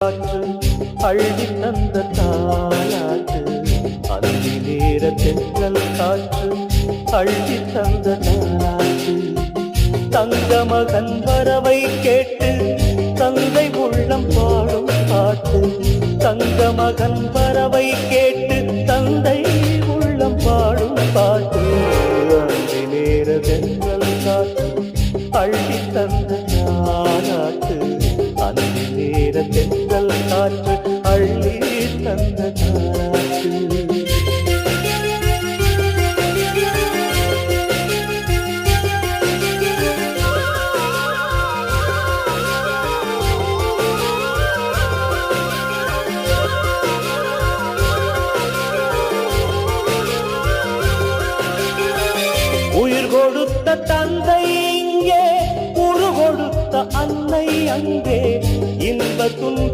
காற்று அள்ளி தந்த தாலாட்டு அந்தி நேர தென்றல் காற்று அள்ளி தந்த தாலாட்டு. தங்க மகன் வரவை கேட்டு தந்தை உள்ளம் பாடும் பாட்டு. தங்க மகன் வரவை கேட்டு தந்தை உள்ளம் பாடும் பாட்டு. அந்தி நேர தென்றல் காற்று அள்ளி காற்று அள்ளி தந்த காற்று. உயிர் கொடுத்த தந்தை இங்கே உரு கொடுத்த அன்னை அங்கே. இன்ப துன்பம்